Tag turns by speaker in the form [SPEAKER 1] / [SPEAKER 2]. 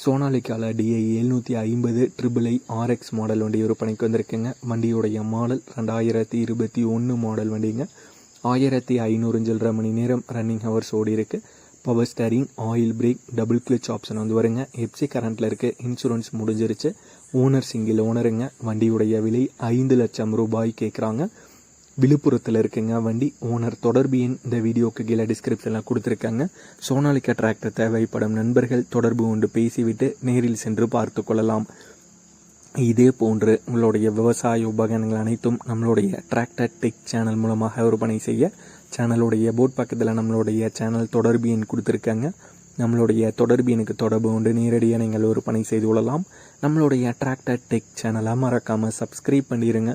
[SPEAKER 1] சோனாலிக்கால DI எழுநூற்றி ஐம்பது triple I RX model வண்டி விற்பனைக்கு வந்திருக்குங்க. வண்டியுடைய மாடல் ரெண்டாயிரத்தி இருபத்தி ஒன்று மாடல் வண்டிங்க. ஆயிரத்தி ஐநூறு சில்லற மணி நேரம் ரன்னிங் ஹவர்ஸ் ஓடி இருக்கு. Power steering oil brake double clutch option வந்து வருங்க. எப்சி கரண்ட்டில் இருக்குது இன்சூரன்ஸ் முடிஞ்சிருச்சு. ஓனர் சிங்கிள் ஓனருங்க வண்டியுடைய விலை ஐந்து லட்சம் ரூபாய் கேட்குறாங்க விழுப்புரத்தில் இருக்குங்க. வண்டி ஓனர் தொடர்பு எண் இந்த வீடியோக்கு கீழே டிஸ்கிரிப்ஷனில் கொடுத்துருக்காங்க. சோனாலிக்கா டிராக்டர் தேவைப்படும் நண்பர்கள் தொடர்பு கொண்டு பேசிவிட்டு நேரில் சென்று பார்த்து கொள்ளலாம். இதே போன்று உங்களுடைய விவசாய உபகரணங்கள் அனைத்தும் நம்மளுடைய டிராக்டர் டெக் சேனல் மூலமாக விற்பனை செய்ய சேனலுடைய போர்ட் பக்கத்தில் நம்மளுடைய சேனல் தொடர்பு எண் கொடுத்துருக்காங்க. நம்மளுடைய தொடர்பு எனக்கு தொடர்பு கொண்டு நேரடியாக நீங்கள் விற்பனை செய்து கொள்ளலாம். நம்மளுடைய டிராக்டர் டெக் சேனலை மறக்காமல் சப்ஸ்கிரைப் பண்ணிடுங்க